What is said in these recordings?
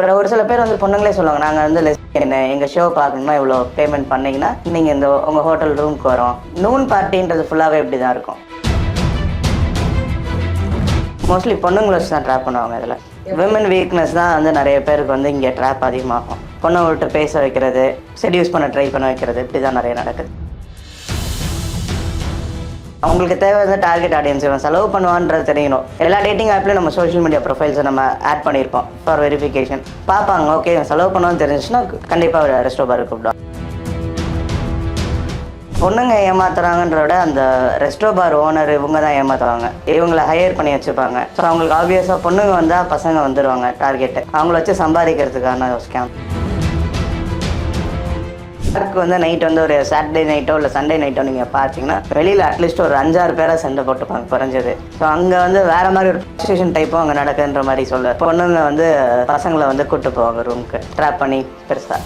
அப்புறம் ஒரு சில பேர் வந்து பொண்ணுங்களே சொல்லுவாங்க நாங்கள் வந்து என்ன? எங்கள் ஷோ பார்க்கணுமா இவ்வளோ பேமெண்ட் பண்ணீங்கன்னா நீங்கள் இந்த உங்கள் ஹோட்டல் ரூமுக்கு வரோம். நூன் பார்ட்டின்றது ஃபுல்லாகவே இப்படி தான் இருக்கும். மோஸ்ட்லி பொண்ணுங்களை வச்சு தான் ட்ராப் பண்ணுவாங்க இதில். விமன் வீக்னஸ் தான் வந்து நிறைய பேருக்கு வந்து இங்கே ட்ராப் அதிகமாகும். பொண்ணை விட்டு பேச வைக்கிறது செடியூஸ் பண்ண ட்ரை பண்ண வைக்கிறது இப்படி தான் நிறைய நடக்குது. அவங்களுக்கு தேவை டார்கெட் ஆடியன்ஸ் இவன் செலவு பண்ணுவான்றது தெரியணும். எல்லா டேட்டிங் ஆப்லையும் நம்ம சோஷியல் மீடியா ப்ரொஃபைல்ஸை நம்ம ஆட் பண்ணியிருப்போம் ஃபார் வெரிஃபிகேஷன் பார்ப்பாங்க ஓகே இவன் செலவு பண்ணுவான்னு தெரிஞ்சுச்சுன்னா கண்டிப்பாக ஒரு ரெஸ்டோ பார் கூப்பிடுவாங்க பொண்ணுங்க ஏமாத்துறாங்கன்ற விட அந்த ரெஸ்டோ பார் ஓனர் இவங்க தான் ஏமாத்துவாங்க. இவங்களை ஹையர் பண்ணி வச்சுப்பாங்க. ஸோ அவங்களுக்கு ஆப்வியஸாக பொண்ணுங்க வந்தால் பசங்க வந்துடுவாங்க டார்கெட்டு அவங்கள வச்சு சம்பாதிக்கிறதுக்கான ஸ்கேம் பார்க்கு வந்து நைட் வந்து ஒரு சாட்டர்டே நைட்டோ இல்லை சண்டே நைட்டோ நீங்கள் பார்த்தீங்கன்னா வெளியில் அட்லீஸ்ட் ஒரு அஞ்சாறு பேரை சண்டை போட்டுப்பாங்க குறைஞ்சது. ஸோ அங்கே வந்து வேற மாதிரி ஒரு ஸ்டேஷன் டைப்பும் அங்கே நடக்குன்ற மாதிரி சொல்ல பொண்ணுங்க வந்து பசங்களை வந்து கூப்பிட்டு போவாங்க ரூமுக்கு ட்ராப் பண்ணி பெருசாக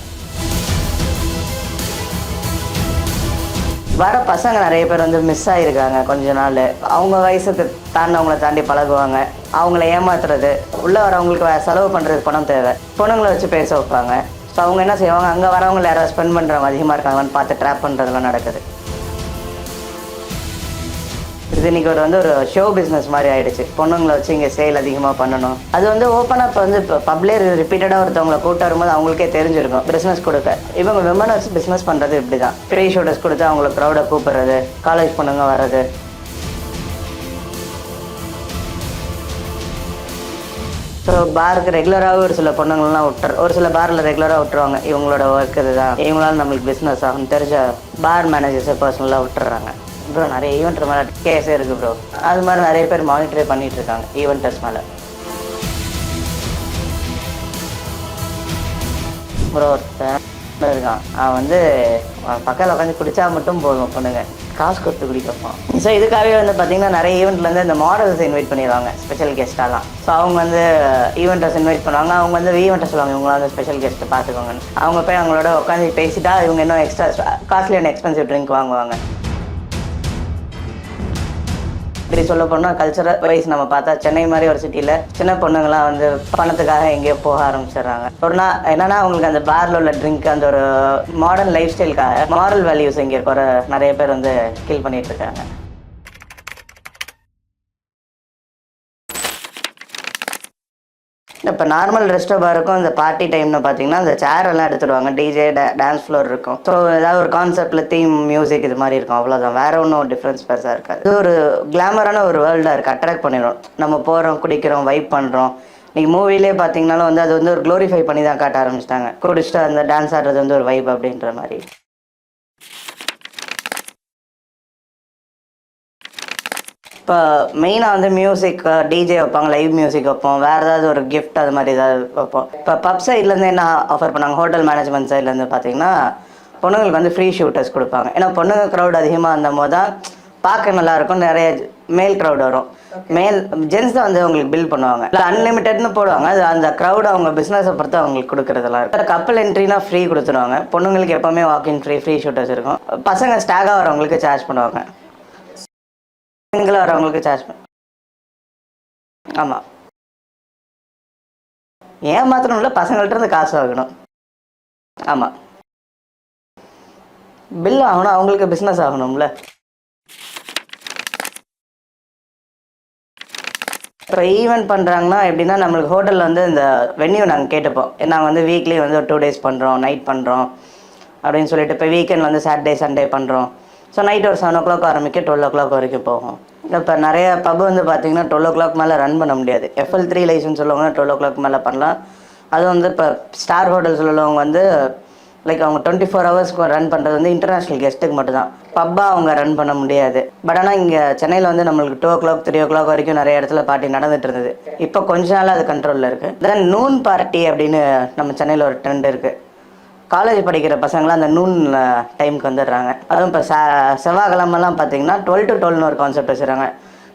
வர பசங்க நிறைய பேர் வந்து மிஸ் ஆகிருக்காங்க கொஞ்ச நாள். அவங்க வயசுக்கு தாண்டினவங்கள தாண்டி பழகுவாங்க. அவங்கள ஏமாத்துறது. உள்ளே வரவங்களுக்கு செலவு பண்ணுறது பணம் தேவை. பொண்ணுங்களை வச்சு பேச வைப்பாங்க. ஸோ அவங்க என்ன செய்வாங்க? அங்கே வரவங்க யாராவது ஸ்பெண்ட் பண்ணுறவங்க அதிகமாக இருக்காங்களான்னு பார்த்து ட்ராப் பண்ணுறதுலாம் நடக்குது. இது இன்னைக்கு ஒரு வந்து ஒரு ஷோ பிஸ்னஸ் மாதிரி ஆகிடுச்சு பொண்ணுங்களை வச்சு இங்கே சேல் அதிகமாக பண்ணணும். அது வந்து ஓப்பனாக இப்போ வந்து இப்போ பப்ளே ரிப்பீட்டடாக ஒருத்தவங்களை கூட்ட வரும்போது அவங்களுக்கே தெரிஞ்சிருக்கும். பிஸ்னஸ் கொடுக்க. இவங்க விமனை வச்சு பிஸ்னஸ் பண்ணுறது இப்படி தான் ப்ரீ ஷோட்டர்ஸ் கொடுத்து அவங்கள க்ரௌடை கூப்பிட்றது காலேஜ் பொண்ணுங்க வர்றது ஸோ பாருக்கு ரெகுலராகவே ஒரு சில பொண்ணுங்கள்லாம் விட்டுரு ஒரு சில பாரில் ரெகுலராக விட்டுருவாங்க. இவங்களோட ஒர்க் இதுதான். இவங்களால நம்மளுக்கு பிஸ்னஸ் ஆகும் தெரிஞ்ச பார் மேனேஜர்ஸை பர்சனலாக விட்டுறாங்க. ப்ரோ நிறைய ஈவெண்ட் மேலே. கேஸே இருக்குது ப்ரோ அது மாதிரி நிறைய பேர் மானிட்டரே பண்ணிட்டு இருக்காங்க ஈவெண்டர்ஸ் மேலே. ப்ரோ ஒருத்தன் இருக்கான். அவன் வந்து பக்கத்தில் உட்காந்து குடித்தா மட்டும் போதும் பொண்ணுங்க. காசு கொடுத்து குடிக்கப்போம். ஸோ இதுக்காகவே வந்து பார்த்தீங்கன்னா நிறைய ஈவெண்ட்லேருந்து இந்த மாடல்ஸ் இன்வைட் பண்ணிடுவாங்க ஸ்பெஷல் கெஸ்ட்டாலாம் ஸோ அவங்க வந்து ஈவெண்ட்டர்ஸ் இன்வைட் பண்ணுவாங்க. அவங்க வந்து ஈவெண்ட்டை சொல்லுவாங்க இவங்களா வந்து ஸ்பெஷல் கெஸ்ட்டை பார்த்துக்கோங்கன்னு. அவங்க போய் அவங்களோட உட்காந்து பேசிட்டா இவங்க இன்னும் எக்ஸ்ட்ரா காஸ்ட்லியான எக்ஸ்பென்சிவ் ட்ரிங்க் வாங்குவாங்க. இப்படி சொல்ல போனால் கல்ச்சரல் வைஸ் நம்ம பார்த்தா சென்னை மாதிரி ஒரு சிட்டியில் சின்ன பொண்ணுங்களாம் வந்து பணத்துக்காக எங்கேயோ போக ஆரம்பிச்சிடுறாங்க. ஒரு நாள் என்னன்னா அவங்களுக்கு அந்த பார்ல உள்ள ட்ரிங்க் அந்த ஒரு மாடர்ன் லைஃப் ஸ்டைலுக்காக மாரல் வேல்யூஸ் இங்கே குறை நிறைய பேர் வந்து கில் பண்ணிட்டு இருக்காங்க. இப்போ நார்மல் ரெஸ்டோ பாருக்கும் இந்த பார்ட்டி டைம்னு பார்த்தீங்கன்னா அந்த சேர் எல்லாம் எடுத்துடுவாங்க. டிஜே டான்ஸ் ஃப்ளோர் இருக்கும். ஸோ ஏதாவது ஒரு கான்செப்டில் தீம் மியூசிக் இது மாதிரி இருக்கும். அவ்வளோதான் வேற ஒன்றும் டிஃப்ரென்ஸ் பெருசாக இருக்காது. இது ஒரு கிளாமரான ஒரு வேர்ல்டாக இருக்குது அட்ராக்ட் பண்ணிடும் நம்ம போகிறோம் குடிக்கிறோம் வைப் பண்ணுறோம் நீங்கள் மூவிலே பார்த்தீங்கனாலும் வந்து அது வந்து ஒரு க்ளோரிஃபை பண்ணி தான் காட்ட ஆரம்பிச்சிட்டாங்க. குடிச்சிட்டு அந்த டான்ஸ் ஆடுறது வந்து ஒரு வைப் அப்படின்ற மாதிரி. இப்போ மெயினாக வந்து மியூசிக் டிஜே வைப்பாங்க லைவ் மியூசிக் வைப்போம். வேறு ஏதாவது ஒரு gift அது மாதிரி ஏதாவது வைப்போம். இப்போ பப் சைட்லேருந்து என்ன ஆஃபர் பண்ணாங்க? ஹோட்டல் மேனேஜ்மெண்ட் சைட்லேருந்து பார்த்தீங்கன்னா பொண்ணுங்களுக்கு வந்து ஃப்ரீ ஷூட்டர்ஸ் கொடுப்பாங்க. ஏன்னா பொண்ணுங்க க்ரௌட் அதிகமாக இருந்த போது தான் பார்க்க நல்லா இருக்கும். நிறைய மேல் க்ரௌட் வரும். மேல் ஜென்ஸ் தான் வந்து உங்களுக்கு பில் பண்ணுவாங்க. இல்லை அன்லிமிட்டட்னு போடுவாங்க. அது அந்த க்ரௌட் அவங்க பிஸ்னஸை பொறுத்து அவங்களுக்கு கொடுக்குறதெல்லாம் இருக்கும். கப்பல் என்ட்ரினா ஃப்ரீ கொடுத்துருவாங்க. பொண்ணுங்களுக்கு எப்போவுமே வாக்கிங் ஃப்ரீ ஃப்ரீ ஷூட்டர்ஸ் இருக்கும். பசங்க ஸ்டாகாக வரவங்களுக்கு சார்ஜ் பண்ணுவாங்க. சிங்கிள் வரவங்களுக்கு சார்ஜ் பண்ண ஆமாம் ஏமாத்தணும்ல பசங்கள்ட்ட இருந்து காசு வாங்கணும். ஆமாம் பில் ஆகணும் அவங்களுக்கு பிஸ்னஸ் ஆகணும்ல. இப்போ ஈவெண்ட் பண்ணுறாங்கன்னா எப்படின்னா நம்மளுக்கு ஹோட்டலில் வந்து இந்த வென்யூ நாங்கள் கேட்டுப்போம். நாங்கள் வந்து வீக்லி வந்து ஒரு டூ டேஸ் பண்ணுறோம் நைட் பண்ணுறோம் அப்படின்னு சொல்லிட்டு இப்போ வீக்கெண்ட் வந்து சாட்டர்டே சண்டே பண்ணுறோம் ஸோ நைட் ஒரு செவன் ஓ கிளாக் ஆரம்பிக்க டுவெல் ஓ கிளாக் வரைக்கும் போகும். இப்போ நிறைய பப் வந்து பார்த்தீங்கன்னா டுவெல் ஓ கிளாக் மேலே ரன் பண்ண முடியாது. எஃப்எல் த்ரீ லைசன்ஸ் உள்ளவங்க டுவெல் ஓ கிளாக் மேலே பண்ணலாம். அது வந்து இப்போ ஸ்டார் ஹோட்டல்ஸ் உள்ளவங்க வந்து லைக் அவங்க டுவெண்ட்டி ஃபோர் ஹவர்ஸ்க்கு ரன் பண்ணுறது வந்து இன்டர்நேஷ்னல் கெஸ்ட்டுக்கு மட்டும்தான். பப்பாக அவங்க ரன் பண்ண முடியாது. பட் ஆனால் இங்கே சென்னையில் வந்து நம்மளுக்கு two o'clock three o'clock வரைக்கும் நிறைய இடத்துல பார்ட்டி நடந்துட்டு இருந்தது. இப்போ கொஞ்ச நாள் அது கண்ட்ரோலில் இருக்குது தென் நூன் பார்ட்டி அப்படின்னு நம்ம சென்னையில் ஒரு ட்ரெண்ட் இருக்குது காலேஜ் படிக்கிற பசங்களாம் அந்த நூன் டைமுக்கு வந்துடுறாங்க. அதுவும் இப்போ ச செவ்வாய்க்கிழமெல்லாம் பார்த்தீங்கன்னா டுவெல் டு டுவெல்னு ஒரு கான்செப்ட் வச்சுருக்காங்க.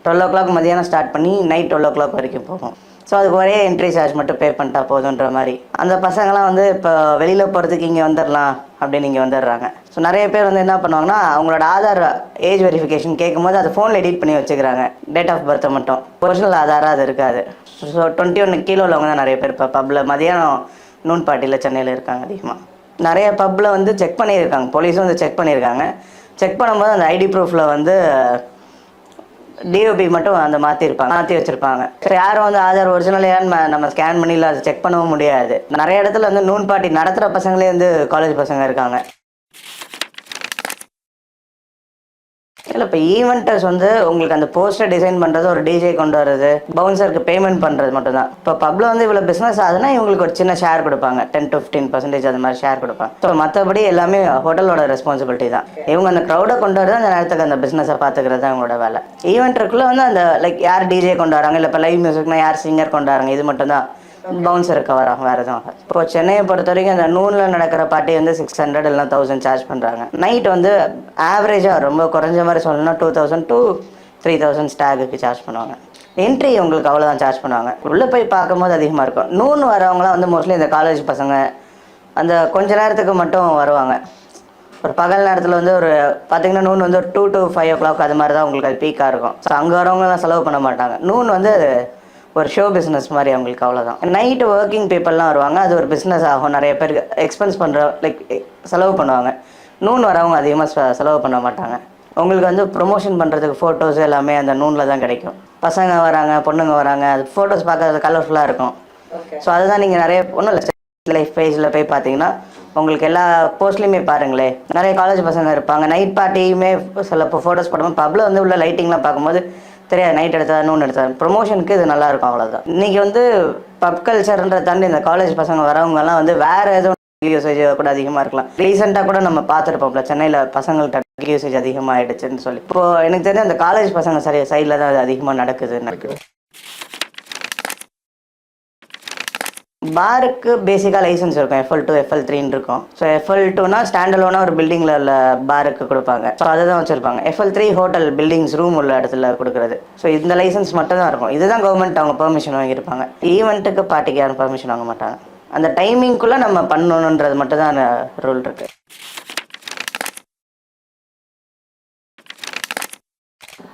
டுவெல் ஓ கிளாக் மதியானம் ஸ்டார்ட் பண்ணி நைட் டுவெல் ஓ கிளாக் வரைக்கும் போகும். ஸோ அதுக்கு ஒரே என்ட்ரி சார்ஜ் மட்டும் பே பண்ணிட்டா போதுன்ற மாதிரி. அந்த பசங்களாம் வந்து இப்போ வெளியில் போகிறதுக்கு இங்கே வந்துடலாம் அப்படின்னு இங்கே வந்துடுறாங்க. ஸோ நிறைய பேர் வந்து என்ன பண்ணுவாங்கன்னா அவங்களோட ஆதார் ஏஜ் வெரிஃபிகேஷன் கேட்கும்போது அதை ஃபோனில் எடிட் பண்ணி வச்சுக்கிறாங்க. டேட் ஆஃப் பர்த்தை மட்டும். ஒரிஜினல் ஆதாராக அது இருக்காது. ஸோ டுவெண்ட்டி ஒன்று கீழே உள்ளவங்க தான் நிறைய பேர் இப்போ பப்ல மதியானம் நூன் பார்ட்டியில் சென்னையில் இருக்காங்க அதிகமாக நிறைய பப்பில் வந்து செக் பண்ணியிருக்காங்க. போலீஸும் வந்து செக் பண்ணியிருக்காங்க. செக் பண்ணும்போது அந்த ஐடி ப்ரூஃபில் வந்து டிஓபி மட்டும் அந்த மாற்றிருப்பாங்க மாற்றி வச்சுருப்பாங்க. யாரும் வந்து ஆதார் ஒரிஜினல் ஏன்னு நம்ம ஸ்கேன் பண்ணி இல்லை அதை செக் பண்ணவும் முடியாது. நிறைய இடத்துல வந்து நூன் பார்ட்டி நடத்துகிற பசங்களே வந்து காலேஜ் பசங்க இருக்காங்க. இல்லை இப்போ ஈவெண்ட்டர்ஸ் வந்து உங்களுக்கு அந்த போஸ்டர் டிசைன் பண்ணுறது ஒரு டிஜே கொண்டு வர்றது பவுன்சருக்கு பேமெண்ட் பண்ணுறது மட்டும்தான். இப்போ பப்ல வந்து இவ்வளோ பிஸ்னஸ் ஆகுதுன்னா இவங்களுக்கு ஒரு சின்ன ஷேர் கொடுப்பாங்க. டென் டு ஃபிஃப்டீன் பர்சன்டேஜ் அது மாதிரி ஷேர் கொடுப்பாங்க. ஸோ மற்றபடி எல்லாமே ஹோட்டலோட ரெஸ்பான்சிபிலிட்டி தான். இவங்க அந்த க்ரௌடை கொண்டு வரது அந்த நேரத்துக்கு அந்த பிஸ்னஸை பார்த்துக்கிறது தான் அவங்களோட வேலை. ஈவெண்ட்டுக்குள்ளே வந்து அந்த லைக் யார் டிஜே கொண்டு வராங்க? இல்லை இப்போ லைவ் மியூசிக்னா யார் சிங்கர் கொண்டு வராங்க? இது மட்டும் தான் பவுன்சர் கவர் ஆகும் வேறு எதுவும் ஆகாது இப்போ சென்னையை பொறுத்த வரைக்கும் அந்த நூனில் நடக்கிற பார்ட்டி வந்து சிக்ஸ் ஹண்ட்ரட் இல்லைனா தௌசண்ட் சார்ஜ் பண்ணுறாங்க நைட் வந்து ஆவரேஜாக ரொம்ப குறைஞ்ச மாதிரி சொல்லணும்னா two thousand to three thousand ஸ்டாகுக்கு charge பண்ணுவாங்க. என்ட்ரி உங்களுக்கு அவ்வளோதான் சார்ஜ் பண்ணுவாங்க. உள்ளே போய் பார்க்கும்போது அதிகமாக இருக்கும். நூன் வரவங்களாம் வந்து மோஸ்ட்லி இந்த காலேஜ் பசங்க அந்த கொஞ்ச நேரத்துக்கு மட்டும் வருவாங்க. ஒரு பகல் நேரத்தில் வந்து ஒரு பார்த்தீங்கன்னா நூன் வந்து ஒரு two to five o'clock அது மாதிரி தான் உங்களுக்கு அது பீக்காக இருக்கும். ஸோ அங்கே வரவங்கலாம் செலவு பண்ண மாட்டாங்க. நூன் வந்து ஒரு ஷோ பிஸ்னஸ் மாதிரி அவங்களுக்கு அவ்வளோதான் நைட்டு ஒர்க்கிங் பீப்புளெலாம் வருவாங்க. அது ஒரு பிஸ்னஸ் ஆகும். நிறைய பேர் எக்ஸ்பென்ஸ் பண்ணுற லைக் செலவு பண்ணுவாங்க. நூன் வரவங்க அதிகமாக செலவு பண்ண மாட்டாங்க. உங்களுக்கு வந்து ப்ரொமோஷன் பண்ணுறதுக்கு ஃபோட்டோஸ் எல்லாமே அந்த நூனில் தான் கிடைக்கும். பசங்க வராங்க பொண்ணுங்க வராங்க. அது ஃபோட்டோஸ் பார்க்கறது கலர்ஃபுல்லாக இருக்கும். ஸோ அதுதான் நீங்கள் நிறைய ஒன்றும் இல்லை லைஃப் பேஜில் போய் பார்த்தீங்கன்னா உங்களுக்கு எல்லா போஸ்ட்லேயுமே பாருங்களேன் நிறைய காலேஜ் பசங்க இருப்பாங்க. நைட் பார்ட்டியுமே சில இப்போ ஃபோட்டோஸ் போடும்போது பப்ல வந்து உள்ள லைட்டிங்லாம் பார்க்கும்போது தெரியாது நைட் எடுத்தா நூன் எடுத்தா ப்ரொமோஷனுக்கு இது நல்லா இருக்கும் அவ்வளோதான் இன்றைக்கி வந்து பப் கல்ச்சர்ன்ற தாண்டி இந்த காலேஜ் பசங்க வரவங்கலாம் வந்து வேற எதுவும் யூசேஜ் கூட அதிகமாக இருக்கலாம். ரீசெண்டாக கூட நம்ம பார்த்துருப்போம்ல சென்னையில் பசங்கள்கிட்ட யூசேஜ் அதிகமாக ஆயிடுச்சுன்னு சொல்லி. இப்போ எனக்கு தெரிஞ்ச அந்த காலேஜ் பசங்க சரி சைடில் தான் அது அதிகமாக நடக்குதுன்னு நடக்குது பாருக்கு பேசிக்காக லைசன்ஸ் இருக்கும். எஃப்எல் டூ எஃப்எல் த்ரீன்னு இருக்கும். ஸோ எஃப்எல் டூனா ஸ்டாண்டலோனா ஒரு பில்டிங்கில் உள்ள பாருக்கு கொடுப்பாங்க. ஸோ அதை தான் வச்சுருப்பாங்க. FL three hotel buildings room உள்ள இடத்துல கொடுக்குறது. ஸோ இந்த லைசன்ஸ் மட்டும் தான் இருக்கும். இதுதான் கவர்மெண்ட் அவங்க பெர்மிஷன் வாங்கியிருப்பாங்க. ஈவெண்ட்டுக்கு பார்ட்டிக்கு யாரும் பெர்மிஷன் வாங்க மாட்டாங்க. அந்த டைமிங்குள்ளே நம்ம பண்ணணுன்றது மட்டும் தான் ரூல் இருக்குது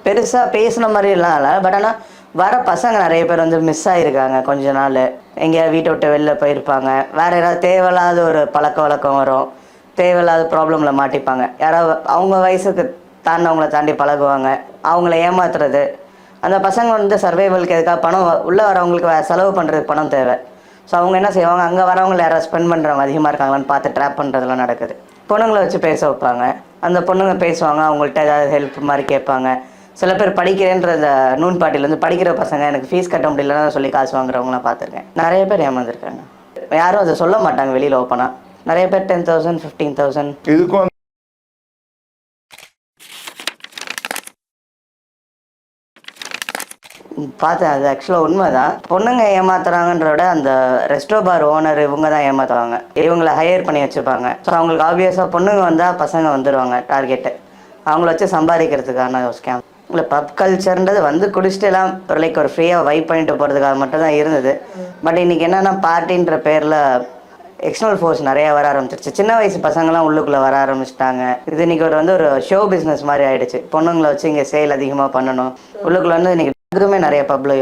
பெருசாக பேசின மாதிரிலாம் இல்லை. பட் ஆனால் வர பசங்க நிறைய பேர் வந்து மிஸ் ஆகிருக்காங்க கொஞ்ச நாள். எங்கேயாவது வீட்டை விட்டு வெளில போயிருப்பாங்க. வேறு ஏதாவது தேவையில்லாத ஒரு பழக்க வழக்கம் வரும். தேவையில்லாத ப்ராப்ளமில் மாட்டிப்பாங்க. யாராவது அவங்க வயசுக்கு தாண்டவங்கள தாண்டி பழகுவாங்க. அவங்கள ஏமாத்துறது. அந்த பசங்க வந்து சர்வைவலுக்கு எதுக்காக பணம் உள்ளே வரவங்களுக்கு செலவு பண்ணுறதுக்கு பணம் தேவை. ஸோ அவங்க என்ன செய்வாங்க? அங்கே வரவங்களை யாராவது ஸ்பெண்ட் பண்ணுறவங்க அதிகமாக இருக்காங்களான்னு பார்த்து ட்ராப் பண்ணுறதுலாம் நடக்குது. பொண்ணுங்களை வச்சு பேச வைப்பாங்க. அந்த பொண்ணுங்க பேசுவாங்க. அவங்கள்ட்ட ஏதாவது ஹெல்ப் மாதிரி கேட்பாங்க. சில பேர் படிக்கிறேன்ற அந்த நூன் பாட்டில இருந்து படிக்கிற பசங்க எனக்கு ஃபீஸ் கட்ட முடியலன்னு சொல்லி காசு வாங்குறவங்களாம் பார்த்துருக்கேன். நிறைய பேர் ஏமாந்துருக்காங்க. யாரும் அதை சொல்ல மாட்டாங்க வெளியில் ஓப்பனாக நிறைய பேர் டென் தௌசண்ட் ஃபிஃப்டீன் தௌசண்ட் இதுக்கும் பார்த்தேன் அது ஆக்சுவலாக உண்மை தான் பொண்ணுங்க ஏமாத்துறாங்கன்ற விட அந்த ரெஸ்டோ பார் ஓனர் இவங்க தான் ஏமாத்துவாங்க. இவங்கள ஹையர் பண்ணி வச்சுப்பாங்க. ஸோ அவங்களுக்கு ஆப்வியஸாக பொண்ணுங்க வந்தால் பசங்க வந்துடுவாங்க டார்கெட்டு அவங்கள வச்சு சம்பாதிக்கிறதுக்கான ஒரு ஸ்கேம் இல்லை பப் கல்ச்சர்ன்றது வந்து குடிச்சிட்டு எல்லாம் ஒரு லைக் ஒரு ஃப்ரீயாக வைப் பண்ணிட்டு போகிறதுக்காக மட்டும் தான் இருந்தது. பட் இன்றைக்கி என்னென்னா பார்ட்டின்ற பேரில் எக்ஸ்டர்னல் ஃபோர்ஸ் நிறைய வர ஆரம்பிச்சிருச்சு. சின்ன வயசு பசங்களாம் உள்ளுக்குள்ளே வர ஆரம்பிச்சிட்டாங்க. இது இன்றைக்கி ஒரு வந்து ஒரு ஷோ பிஸ்னஸ் மாதிரி ஆகிடுச்சு பொண்ணுங்களை வச்சு இங்கே சேல் அதிகமாக பண்ணணும். உள்ளுக்குள்ளே வந்து இன்றைக்கி அதுவுமே நிறைய பப்ல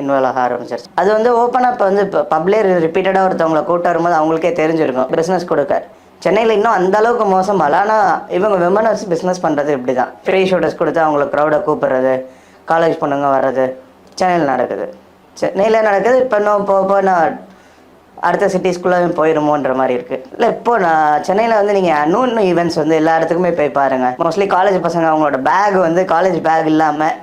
இன்வால்வ் ஆக ஆரம்பிச்சிருச்சு. அது வந்து ஓப்பனாக இப்போ வந்து இப்போ பப்ளே ரிப்பீட்டடாக ஒருத்தவங்களை கூட்ட வரும்போது அவங்களுக்கே தெரிஞ்சிருக்கும். பிஸ்னஸ் கொடுக்க. சென்னையில் இன்னும் அந்த அளவுக்கு மோசம் ஆனால் இவங்க விமன் வச்சு பிஸ்னஸ் பண்ணுறது இப்படி தான் ஃப்ரீ ஷூட்டர்ஸ் கொடுத்து அவங்கள க்ரௌடை கூப்பிடுறது காலேஜ் பொண்ணுங்க வர்றது சென்னையில் நடக்குது. சென்னையில் நடக்குது இப்போ இன்னும் போக போக நான் அடுத்த சிட்டிஸ்குள்ளே போயிருமோன்ற மாதிரி இருக்குது இல்லை இப்போ நான் சென்னையில் வந்து நீங்கள் நூன் ஈவெண்ட்ஸ் வந்து எல்லா இடத்துக்குமே போய் பாருங்கள் மோஸ்ட்லி காலேஜ் பசங்க அவங்களோட பேக் வந்து காலேஜ் பேக் இல்லாமல்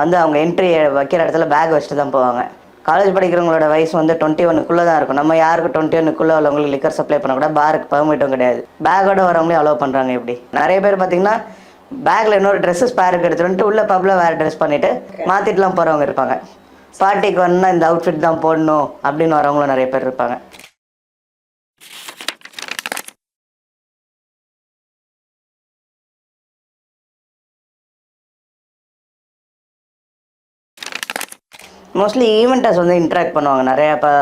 வந்து அவங்க என்ட்ரி வைக்கிற இடத்துல பேக் வச்சுட்டு தான் போவாங்க. காலேஜ் படிக்கிறவங்களோட வயசு வந்து டுவெண்ட்டி ஒனுக்குள்ளே தான் இருக்கும். நம்ம யாருக்கு டுவெண்ட்டி ஒனுக்குள்ளே உள்ளவங்களுக்கு லிக்கர் சப்ளை பண்ண கூட பாருக்கு பர்மிட்டும் கிடையாது. பேக்கோட வரவங்களே அலோவ் பண்ணுறாங்க இப்படி நிறைய பேர் பார்த்தீங்கன்னா பேக்கில் இன்னொரு ட்ரெஸ்ஸஸ் ஸ்பேருக்கு எடுத்துட்டு வந்துட்டு உள்ள பப்ல வேறு ட்ரெஸ் பண்ணிட்டு மாற்றிட்டுலாம் போகிறவங்க இருப்பாங்க. பார்ட்டிக்கு வரணும்னா இந்த அவுட்ஃபிட் தான் போடணும் அப்படின்னு வரவங்களும் நிறைய பேர் இருப்பாங்க. மோஸ்ட்லி ஈவெண்ட்டர்ஸ் வந்து இன்ட்ராக்ட் பண்ணுவாங்க. நிறையா இப்போ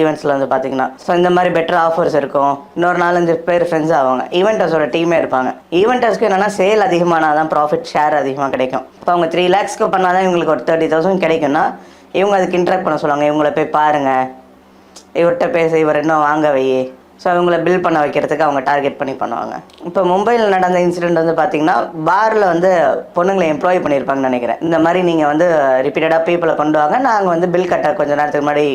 ஈவெண்ட்ஸில் வந்து பார்த்தீங்கன்னா ஸோ இந்த மாதிரி பெட்டர் ஆஃபர்ஸ் இருக்கும். இன்னொரு நாலஞ்சு பேர் ஃப்ரெண்ட்ஸ் ஆவாங்க. ஈவெண்ட்டர்ஸோட டீமே இருப்பாங்க. ஈவெண்ட்டர்ஸ்க்கு என்னென்னா சேல் அதிகமானால் தான் ப்ராஃபிட் ஷேர் அதிகமாக கிடைக்கும். இப்போ அவங்க த்ரீ லேக்ஸ்க்கு பண்ணால் தான் இவங்களுக்கு ஒரு தேர்ட்டி தௌசண்ட் கிடைக்கும்னா இவங்க அதுக்கு இன்ட்ராக்ட் பண்ண சொல்லுவாங்க. இவங்கள போய் பாருங்கள் இவர்கிட்ட பேச இவர் இன்னும் வாங்க வை ஸோ அவங்கள பில் பண்ண வைக்கிறதுக்கு அவங்க டார்கெட் பண்ணி பண்ணுவாங்க. இப்போ மும்பையில் நடந்த இன்சிடெண்ட் வந்து பார்த்தீங்கன்னா பாரில் வந்து பொண்ணுங்களை எம்ப்ளாய் பண்ணியிருப்பாங்கன்னு நினைக்கிறேன். இந்த மாதிரி நீங்கள் வந்து ரிப்பீட்டடாக பீப்புளை கொண்டு வாங்க. நாங்கள் வந்து பில் கட்ட கொஞ்ச நேரத்துக்கு முன்னாடி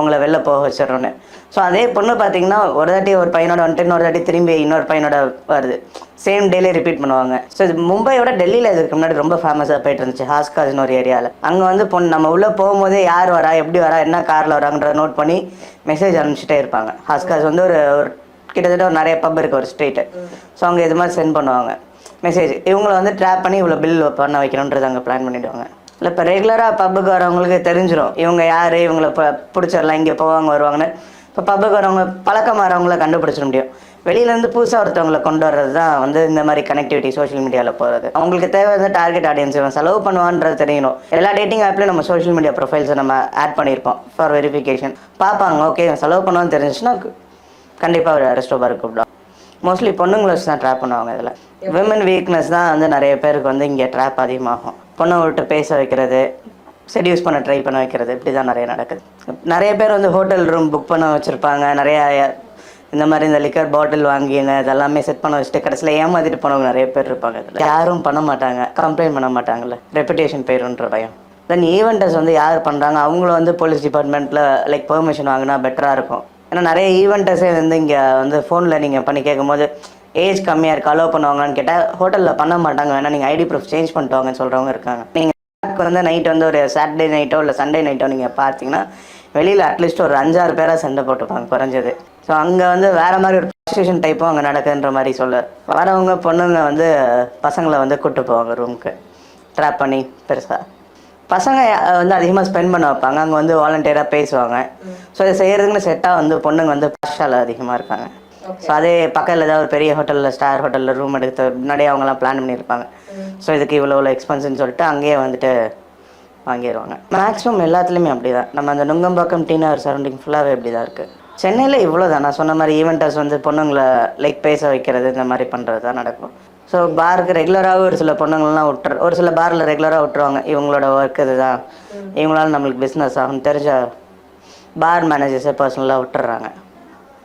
உங்களை வெளில போக வச்சிடறோன்னு. ஸோ அதே பொண்ணு பார்த்தீங்கன்னா ஒரு தாட்டி ஒரு பையனோட வந்துட்டு இன்னொரு தாட்டி திரும்பி இன்னொரு பையனோட வருது. சேம் டேலே ரிப்பீட் பண்ணுவாங்க. ஸோ இது மும்பையோட டெல்லியில் இதுக்கு முன்னாடி ரொம்ப ஃபேமஸாக போயிட்டு இருந்துச்சு ஹாஸ்காஜ்னு ஒரு ஏரியாவில் அங்கே வந்து பொண்ணு நம்ம உள்ளே போகும்போதே யார் வரா எப்படி வரா என்ன காரில் வராங்கன்றத நோட் பண்ணி மெசேஜ் அனுப்பிச்சிட்டே இருப்பாங்க. ஹாஸ்காஜ் வந்து ஒரு கிட்டத்தட்ட ஒரு நிறைய பப் இருக்குது ஒரு ஸ்ட்ரீட்டு ஸோ அவங்க இது மாதிரி சென்ட் பண்ணுவாங்க. மெசேஜ் இவங்களை வந்து ட்ராப் பண்ணி இவ்வளோ பில் பண்ண வைக்கணுன்றது அங்கே பிளான் பண்ணிவிடுவாங்க இல்லை இப்போ ரெகுலராக பப்புக்கு வரவங்களுக்கு தெரிஞ்சிடும் இவங்க யார் இவங்களை இப்போ பிடிச்சிடலாம் இங்கே போவாங்க வருவாங்கன்னு. இப்போ பப்புக்கு வரவங்க பழக்கம் வரவங்கள கண்டுபிடிச்சிட முடியும். வெளியிலேருந்து புதுசாக ஒருத்தவங்களை கொண்டு வர்றது தான் வந்து இந்த மாதிரி கனெக்டிவிட்டி சோஷியல் மீடியாவில் போகிறது அவங்களுக்கு தேவை வந்து டார்கெட் ஆடியன்ஸ் இவன் செலவு பண்ணுவான்றது தெரியணும். எல்லா டேட்டிங் ஆப்லேயும் நம்ம சோஷியல் மீடியா ப்ரொஃபைல்ஸை நம்ம ஆட் பண்ணியிருப்போம் ஃபார் வெரிஃபிகேஷன் பார்ப்பாங்க ஓகே இவன் செலவு பண்ணுவான்னு தெரிஞ்சுச்சுன்னா கண்டிப்பாக ஒரு ரெஸ்டோபார் கூப்பிடுவாங்க மோஸ்ட்லி பொண்ணுங்களை வச்சு தான் ட்ராப் பண்ணுவாங்க இதில். விமன் வீக்னஸ் தான் வந்து நிறைய பேருக்கு வந்து இங்கே ட்ராப் அதிகமாகும். பொண்ணை விட்டு பேச வைக்கிறது செடியூஸ் பண்ண ட்ரை பண்ண வைக்கிறது இப்படி தான் நிறைய நடக்குது. நிறைய பேர் வந்து ஹோட்டல் ரூம் புக் பண்ண வச்சுருப்பாங்க. நிறையா இந்த மாதிரி இந்த லிக்கர் பாட்டில் வாங்கிங்க இதெல்லாமே செட் பண்ண வச்சுட்டு கடைசியில் ஏமாத்திட்டு போனவங்க நிறைய பேர் இருப்பாங்க இதில் யாரும் பண்ண மாட்டாங்க கம்ப்ளைண்ட் பண்ண மாட்டாங்கல்ல. ரெப்புடேஷன் போயிடும்ன்ற பயம். தென் ஈவெண்ட்டர்ஸ் வந்து யார் பண்ணுறாங்க அவங்களும் வந்து போலீஸ் டிபார்ட்மெண்ட்டில் லைக் பெர்மிஷன் வாங்கினா பெட்டராக இருக்கும். ஏன்னா நிறைய ஈவெண்ட்டர்ஸே வந்து இங்கே வந்து ஃபோனில் நீங்கள் பண்ணி கேட்கும்போது ஏஜ் கம்மியாக இருக்கு அலோவ் பண்ணுவாங்கன்னு கேட்டால் ஹோட்டலில் பண்ண மாட்டாங்க. வேணா நீங்கள் ஐடி ப்ரூஃப் சேஞ்ச் பண்ணிட்டு வாங்கன்னு சொல்கிறவங்க இருக்காங்க. நீங்கள் வந்து நைட் வந்து ஒரு சாட்டர்டே நைட்டோ இல்லை சண்டே நைட்டோ நீங்கள் பார்த்தீங்கன்னா வெளியில் அட்லீஸ்ட் ஒரு அஞ்சாறு பேராக சண்டை போட்டுப்பாங்க குறைஞ்சது. ஸோ அங்கே வந்து வேறு மாதிரி ஒரு ப்ரொஸ்டியூஷன் டைப்பும் அங்கே நடக்குதுன்ற மாதிரி சொல்ல. வரவங்க பொண்ணுங்க வந்து பசங்களை வந்து கூட்டு போவாங்க ரூமுக்கு ட்ராப் பண்ணி பெருசாக பசங்க வந்து அதிகமாக ஸ்பெண்ட் பண்ண வைப்பாங்க. அங்கே வந்து வாலண்டியராக பேசுவாங்க. ஸோ இதை செய்கிறதுக்குன்னு செட்டாக வந்து பொண்ணுங்க வந்து பாஷால அதிகமாக இருக்காங்க. ஸோ அதே பக்கத்தில் ஏதாவது ஒரு பெரிய ஹோட்டலில் ஸ்டார் ஹோட்டலில் ரூம் எடுத்து முன்னாடியே அவங்கலாம் பிளான் பண்ணியிருப்பாங்க. ஸோ இதுக்கு இவ்வளோ இவ்வளோ எக்ஸ்பென்ஸ்னு சொல்லிட்டு அங்கேயே வந்துட்டு வாங்கிடுவாங்க மேக்ஸிமம் எல்லாத்துலேயுமே அப்படி தான் நம்ம அந்த நுங்கம்பாக்கம் டீனர் சரௌண்டிங் ஃபுல்லாகவே அப்படி தான் இருக்குது சென்னையில் இவ்வளோ தான் நான் சொன்ன மாதிரி ஈவெண்ட்டர்ஸ் வந்து பொண்ணுங்களை லைக் பேச வைக்கிறது இந்த மாதிரி பண்ணுறது தான் நடக்கும். ஸோ பாருக்கு ரெகுலராகவே ஒரு சில பொண்ணுங்கள்லாம் விட்டுற ஒரு சில பாரில் ரெகுலராக விட்டுருவாங்க. இவங்களோட ஒர்க் இதுதான் இவங்களால நம்மளுக்கு பிஸ்னஸ் ஆகும் தெரிஞ்ச பார் மேனேஜர்ஸை பர்சனலாக விட்டுறாங்க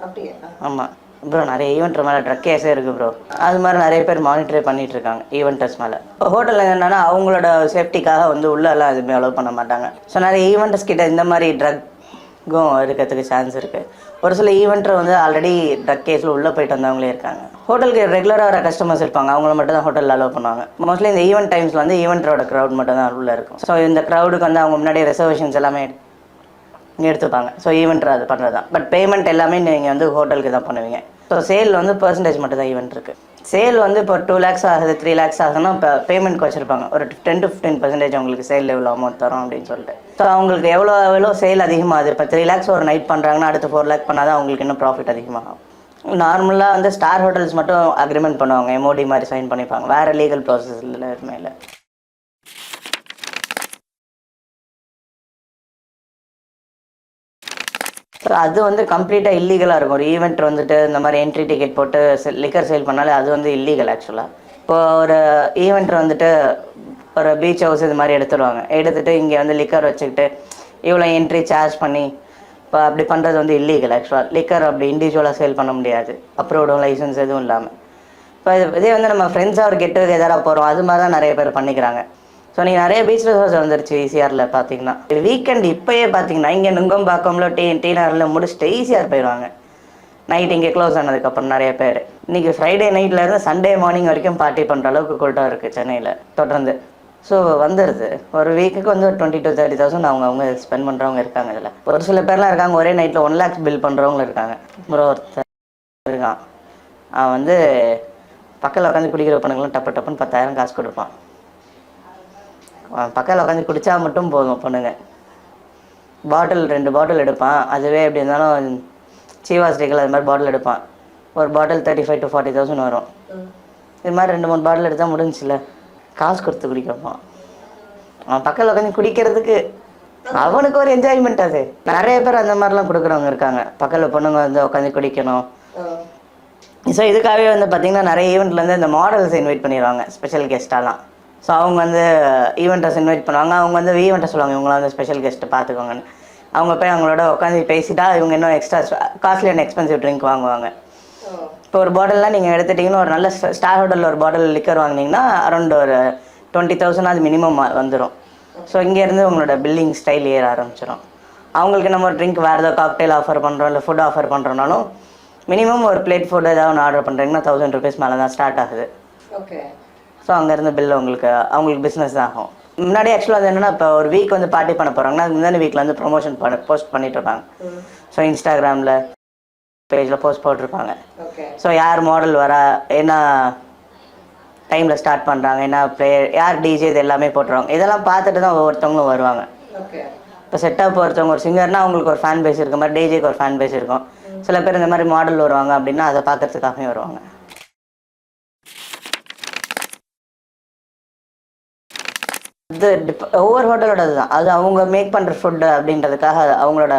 அப்படியா? ஆமாம் ப்ரோ நிறைய ஈவெண்ட் மேலே ட்ரக் கேஸே இருக்குது ப்ரோ அது மாதிரி நிறைய பேர் மானிட்டர் பண்ணிட்டு இருக்காங்க ஈவெண்டர்ஸ் மேலே. ஹோட்டலில் என்னன்னா அவங்களோட சேஃப்டிக்காக வந்து உள்ளெல்லாம் எதுவுமே அலோவ் பண்ண மாட்டாங்க. ஸோ நிறைய ஈவெண்டர்ஸ் கிட்ட இந்த மாதிரி ட்ரக்கும் இருக்கிறதுக்கு சான்ஸ் இருக்குது ஒரு சில ஈவெண்ட்டர் வந்து ஆல்ரெடி ட்ரக் கேஸில் உள்ளே போயிட்டு வந்தவங்களே இருக்காங்க. ஹோட்டலுக்கு ரெகுலராக வர கஸ்டமர்ஸ் இருப்பாங்க அவங்கள மட்டும் தான் ஹோட்டலில் அலோவ் பண்ணுவாங்க. மோஸ்ட்லி இந்த ஈவெண்ட் டைம்ஸில் வந்து ஈவெண்ட்டரோட க்ரௌட் மட்டும் தான் உள்ளே இருக்கும். ஸோ இந்த க்ரௌடுக்கு வந்து அவங்க முன்னாடியே ரிசர்வேஷன்ஸ் எல்லாமே எடுத்துப்பாங்க. ஸோ ஈவெண்ட் அது பண்ணுறது தான் பட் பேமெண்ட் எல்லாமே நீங்கள் வந்து ஹோட்டலுக்கு தான் பண்ணுவீங்க. ஸோ சேல் வந்து பர்சன்டேஜ் மட்டும் தான் ஈவெண்ட் இருக்குது சேல் வந்து இப்போ டூ லேக்ஸ் ஆகுது த்ரீ லேக்ஸ் ஆகுதுன்னா இப்போ பேமெண்ட் வச்சுருப்பாங்க ஒரு டென் டு ஃபிஃப்டீன் பர்சன்டேஜ் உங்களுக்கு சேல் எவ்வளோ அமௌண்ட் தரும் அப்படின்னு சொல்லிட்டு. ஸோ அவங்களுக்கு எவ்வளோ எவ்வளோ சேல் அதிகமாகுது? இப்போ த்ரீ லேக்ஸ் ஒரு நைட் பண்ணுறாங்கன்னா அடுத்து ஃபோர் லேக் பண்ணால் தான் அவங்களுக்கு இன்னும் ப்ராஃபிட் அதிகமாகும். நார்மலாக வந்து ஸ்டார் ஹோட்டல்ஸ் மட்டும் அக்ரிமெண்ட் பண்ணுவாங்க. எம்ஓடி மாதிரி சைன் பண்ணிப்பாங்க. வேறு லீகல் ப்ராசஸ் இல்லை எதுவுமே இல்லை. ஸோ அது வந்து கம்ப்ளீட்டாக இல்லீகலாக இருக்கும். ஒரு ஈவெண்ட் வந்துட்டு இந்த மாதிரி என்ட்ரி டிக்கெட் போட்டு லிக்கர் சேல் பண்ணாலே அது வந்து இல்லீகல் ஆக்சுவலாக இப்போ ஒரு ஈவெண்ட் வந்துட்டு ஒரு பீச் ஹவுஸ் இது மாதிரி எடுத்துடுவாங்க. எடுத்துகிட்டு இங்கே வந்து லிக்கர் வச்சுக்கிட்டு இவ்வளோ என்ட்ரி சார்ஜ் பண்ணி இப்போ அப்படி பண்ணுறது வந்து இல்லீகல் ஆக்சுவலாக லிக்கர் அப்படி இண்டிவிஜுவலாக சேல் பண்ண முடியாது. அப்ரூவ்டும் லைசன்ஸ் எதுவும் இல்லாமல் இப்போ இதே வந்து நம்ம ஃப்ரெண்ட்ஸாக ஒரு கெட்டு எதாவது போகிறோம் அது மாதிரி தான் நிறைய பேர் பண்ணிக்கிறாங்க. ஸோ நீங்கள் நிறைய பீச் ரிசார்ட்ஸ் வந்துருச்சு ஈசிஆரில் பார்த்தீங்கன்னா வீக்கெண்ட் இப்போயே பார்த்தீங்கன்னா இங்கே நுங்கம்பாக்கம்ல டீ டீனரில் முடிச்சுட்டு ஈசிஆர் போயிடுவாங்க. நைட் இங்கே க்ளோஸ் ஆனதுக்கப்புறம் நிறைய பேர். இன்றைக்கி ஃப்ரைடே நைட்லேருந்து சண்டே மார்னிங் வரைக்கும் பார்ட்டி பண்ணுற அளவுக்கு கூட்டம் இருக்குது சென்னையில் தொடர்ந்து. ஸோ வந்துடுது ஒரு வீக்குக்கு வந்து ஒரு டுவெண்ட்டி டு தேர்ட்டி தௌசண்ட் அவங்க அவங்க ஸ்பெண்ட் பண்ணுறவங்க இருக்காங்க இதில். ஒரு சில பேர்லாம் இருக்காங்க ஒரே நைட்டில் ஒன் லேக்ஸ் பில் பண்ணுறவங்களும் இருக்காங்க. அப்புறம் ஒருத்தர் இருக்கான். அவன் வந்து பக்கத்தில் உட்காந்து குடிக்கிற பொண்ணுங்களும் டப்பு டப்புன்னு பத்தாயிரம் காசு கொடுப்பான். பக்கத்தில் உட்காந்து குடித்தா மட்டும் போதும் பொண்ணுங்க. பாட்டில் ரெண்டு பாட்டில் எடுப்பான். அதுவே எப்படி இருந்தாலும் சீவா ஸ்டிக்கில் அது மாதிரி பாட்டில் எடுப்பான். ஒரு bottle thirty five to forty thousand வரும் இது மாதிரி ரெண்டு மூணு பாட்டில் எடுத்தால் முடிஞ்சுல காசு கொடுத்து குடிக்க வைப்பான் அவன் பக்கத்தில் உட்காந்து குடிக்கிறதுக்கு அவனுக்கு ஒரு என்ஜாய்மெண்ட் அது. நிறைய பேர் அந்த மாதிரிலாம் கொடுக்குறவங்க இருக்காங்க. பக்கத்தில் பொண்ணுங்க வந்து உட்காந்து குடிக்கணும். ஸோ இதுக்காகவே வந்து பார்த்தீங்கன்னா நிறைய ஈவெண்ட்லேருந்து இந்த மாடல்ஸ் இன்வைட் பண்ணிடுவாங்க. ஸ்பெஷல் கெஸ்ட்டாலாம் ஸோ அவங்க வந்து ஈவெண்ட்டர்ஸ் இன்வைட் பண்ணுவாங்க. அவங்க வந்து ஈவெண்ட்டை சொல்லுவாங்க. இவங்களாம் வந்து ஸ்பெஷல் கெஸ்ட்டு பார்த்துக்கோங்கன்னு அவங்க போய் அவங்களோட உட்காந்து பேசிட்டா இவங்க இன்னும் extra costly and expensive drink வாங்குவாங்க. இப்போ ஒரு பாட்டில்லாம் நீங்கள் எடுத்துட்டிங்கன்னா ஒரு நல்ல ஸ்டார் ஹோட்டலில் ஒரு பாட்டில் லிக்கர் வாங்குனீங்கன்னா அரௌண்ட் ஒரு டுவெண்ட்டி தௌசண்ட் அது மினிமம் வந்துடும் ஸோ இங்கேருந்து உங்களோட பில்லிங் ஸ்டைல் ஏற ஆரம்பிச்சிடும் அவங்களுக்கு நம்ம ஒரு ட்ரிங்க் வேறு ஏதாவது காக்டெயில் ஆஃபர் பண்ணுறோம் இல்லை ஃபுட் ஆஃபர் பண்ணுறோனாலும் மினிமம் ஒரு பிளேட் ஃபுட் ஏதாவது ஒன்று ஆர்டர் பண்ணுறீங்கன்னா தௌசண்ட் ருபீஸ் மேலே தான் ஸ்டார்ட் ஆகுது. ஓகே ஸோ அங்கேருந்து பில் உங்களுக்கு அவங்களுக்கு பிஸ்னஸ் தான் ஆகும். முன்னாடி ஆக்சுவலாக அது என்னென்னா இப்போ ஒரு வீக் வந்து பார்ட்டி பண்ண போகிறாங்கன்னா அதுக்கு முந்தான வீக்கில் வந்து ப்ரொமோஷன் பண்ண போஸ்ட் பண்ணிட்டு இருப்பாங்க ஸோ இன்ஸ்டாகிராமில் பேஜில் போஸ்ட் போட்டிருப்பாங்க. ஸோ யார் மாடல் வரா என்ன டைமில் ஸ்டார்ட் பண்ணுறாங்க என்ன ப்ளேயர் யார் டிஜே இது எல்லாமே போட்டுருவாங்க. இதெல்லாம் பார்த்துட்டு தான் ஒவ்வொருத்தவங்களும் வருவாங்க. இப்போ செட்டப் ஒருத்தவங்க ஒரு சிங்கர்னா அவங்களுக்கு ஒரு ஃபேன் பேஸ் இருக்க மாதிரி டிஜேக்கு ஒரு ஃபேன் பேஸ் இருக்கும் சில பேர் இந்த மாதிரி மாடல் வருவாங்க அப்படின்னா அதை பார்க்கறதுக்காகவே வருவாங்க. இது ஒவ்வொரு ஹோட்டலோட தான் அது அவங்க மேக் பண்ணுற ஃபுட்டு அப்படின்றதுக்காக அவங்களோட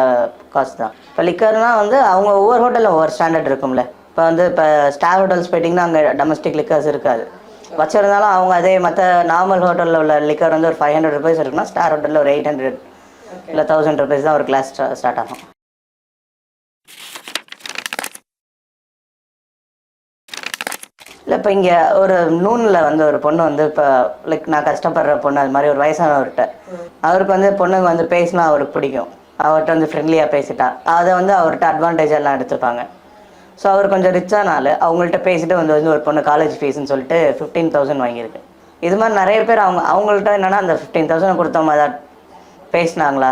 காஸ்ட் தான். இப்போ லிக்கர்னால் வந்து அவங்க ஒவ்வொரு ஹோட்டலில் ஒவ்வொரு ஸ்டாண்டர்ட் இருக்கும்ல. இப்போ வந்து இப்போ ஸ்டார் ஹோட்டல்ஸ் போயிட்டிங்கன்னா அங்கே டொமஸ்டிக் லிக்கர்ஸ் இருக்காது. வச்சிருந்தாலும் அவங்க அதே மற்ற நார்மல் ஹோட்டலில் உள்ள லிக்கர் வந்து ஒரு ஃபைவ் ஹண்ட்ரட் ருபீஸ் இருக்குன்னா ஸ்டார் ஹோட்டலில் ஒரு எயிட் ஹண்ட்ரட் இல்லை தௌசண்ட் ருபீஸ் தான் ஒரு கிளாஸ் ஸ்டார்ட் ஆகும். இப்போ இங்கே ஒரு நூனில் வந்து ஒரு பொண்ணு வந்து இப்போ லைக் நான் கஷ்டப்படுற பொண்ணு அது மாதிரி ஒரு வயசானவர்கிட்ட அவருக்கு வந்து பொண்ணுங்க வந்து பேசினா அவருக்கு பிடிக்கும். அவர்கிட்ட வந்து ஃப்ரெண்ட்லியாக பேசிட்டா. அதை வந்து அவர்கிட்ட அட்வான்டேஜ் எல்லாம் எடுத்துப்பாங்க. ஸோ அவர் கொஞ்சம் ரிச்சான அவங்கள்ட்ட பேசிட்டு வந்து வந்து ஒரு பொண்ணு காலேஜ் ஃபீஸ்னு சொல்லிட்டு ஃபிஃப்டீன் தௌசண்ட் வாங்கியிருக்கு. இது மாதிரி நிறைய பேர் அவங்க அவங்கள்ட்ட என்னென்னா அந்த ஃபிஃப்டீன் தௌசண்ட் கொடுத்தவங்க அதை பேசினாங்களா?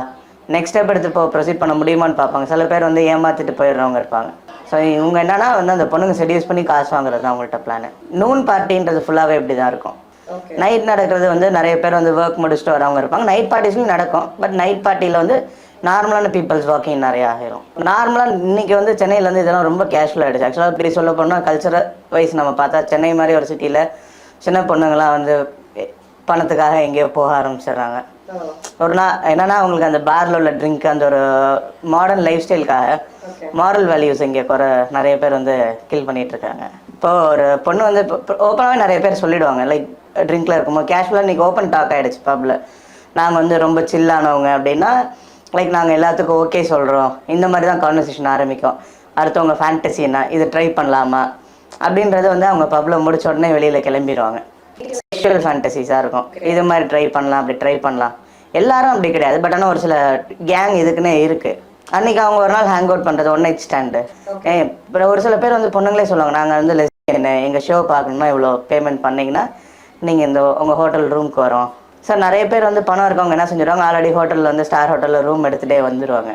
நெக்ஸ்ட் ஸ்டெப் எடுத்து இப்போ ப்ரொசீட் பண்ண முடியுமான்னு பார்ப்பாங்க. சில பேர் வந்து ஏமாத்திட்டு போயிடுறவங்க இருப்பாங்க. ஸோ இவங்க என்னன்னா வந்து அந்த பொண்ணுங்க செடியூஸ் பண்ணி காசு வாங்குறது தான் அவங்கள்ட்ட பிளான் நூன் பார்ட்டின்றது ஃபுல்லாகவே இப்படி தான் இருக்கும். நைட் நடக்கிறது வந்து நிறைய பேர் வந்து ஒர்க் முடிச்சுட்டு வரவங்க இருப்பாங்க. நைட் பார்ட்டிஸ்லையும் நடக்கும். பட் நைட் பார்ட்டியில் வந்து நார்மலான பீப்புள்ஸ் வாக்கிங் நிறைய ஆகிரும் நார்மலாக இன்னைக்கு வந்து சென்னையில் வந்து இதெல்லாம் ரொம்ப கேஷுவல் ஆகிடுச்சு ஆக்சுவலாக இப்படி சொல்ல போனால் கல்ச்சரல் வைஸ் நம்ம பார்த்தா சென்னை மாதிரி ஒரு சிட்டியில் சின்ன பொண்ணுங்களாம் வந்து பணத்துக்காக எங்கேயோ போக ஆரம்பிச்சிடுறாங்க. ஒரு நாள் என்னன்னா அவங்களுக்கு அந்த பார்ல உள்ள ட்ரிங்க் அந்த ஒரு மாடர்ன் லைஃப் ஸ்டைலுக்காக மாரல் வேல்யூஸ் இங்கே குறை நிறைய பேர் வந்து கில் பண்ணிட்டு இருக்காங்க இப்போ ஒரு பொண்ணு வந்து ஓப்பனாகவே நிறைய பேர் சொல்லிடுவாங்க. லைக் ட்ரிங்க்ல இருக்கும்போது கேஷுவலாக இன்னைக்கு ஓப்பன் டாக் ஆயிடுச்சு பப்ல நாங்கள் வந்து ரொம்ப சில்லானவங்க அப்படின்னா லைக் நாங்கள் எல்லாத்துக்கும் ஓகே சொல்கிறோம் இந்த மாதிரி தான் கான்வர்சேஷன் ஆரம்பிக்கும். அடுத்தவங்க ஃபேண்டசி என்ன? இது ட்ரை பண்ணலாமா? அப்படின்றது வந்து அவங்க பப்ல முடிச்ச உடனே வெளியில் கிளம்பிடுவாங்க. செக்ஷுவல் ஃபேண்டசிஸாக இருக்கும். இது மாதிரி ட்ரை பண்ணலாம் அப்படி ட்ரை பண்ணலாம். எல்லாரும் அப்படி கிடையாது. பட் ஆனால் ஒரு சில கேங் இதுக்குன்னே இருக்குது அன்னைக்கு அவங்க ஒரு நாள் ஹேங் அவுட் பண்ணுறது ஒன் நைட் ஸ்டாண்டு இப்போ ஒரு சில பேர் வந்து பொண்ணுங்களே சொல்லுவாங்க நாங்கள் வந்து லெஸ்பியன் எங்கள் ஷோ பார்க்கணும்னா இவ்வளோ பேமெண்ட் பண்ணீங்கன்னா நீங்கள் இந்த உங்கள் ஹோட்டல் ரூமுக்கு வரோம். சார் நிறைய பேர் வந்து பணம் இருக்கவங்க என்ன செஞ்சிருவாங்க? ஆல்ரெடி ஹோட்டலில் வந்து ஸ்டார் ஹோட்டலில் ரூம் எடுத்துகிட்டே வந்துடுவாங்க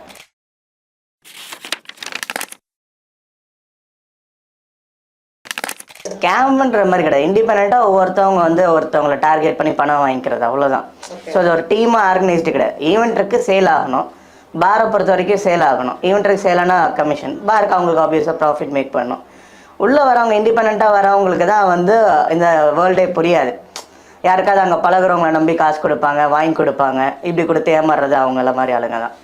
ஸ்கேம்ன்ற மாதிரி கிடையாது. இண்டிபெண்ட்டாக ஒவ்வொருத்தவங்க வந்து ஒருத்தவங்களை டார்கெட் பண்ணி பணம் வாங்கிக்கிறது அவ்வளோதான் ஸோ அது ஒரு டீமாக ஆர்கனைஸ்டு கிடையாது. ஈவெண்ட்டுக்கு சேல் ஆகணும். பாரை பொறுத்த வரைக்கும் சேல் ஆகணும். ஈவெண்ட்டுக்கு சேலானா கமிஷன் பாருக்கு அவங்களுக்கு ஆப்வியஸாக ப்ராஃபிட் மேக் பண்ணணும் உள்ளே வரவங்க இண்டிபெண்ட்டாக வரவங்களுக்கு தான் வந்து இந்த வேர்ல்டே புரியாது. யாருக்காவது அங்கே பழகிறவங்களை நம்பி காசு கொடுப்பாங்க வாங்கி கொடுப்பாங்க இப்படி கொடுத்து ஏமாறுறது அவங்கள மாதிரி ஆளுங்க தான்.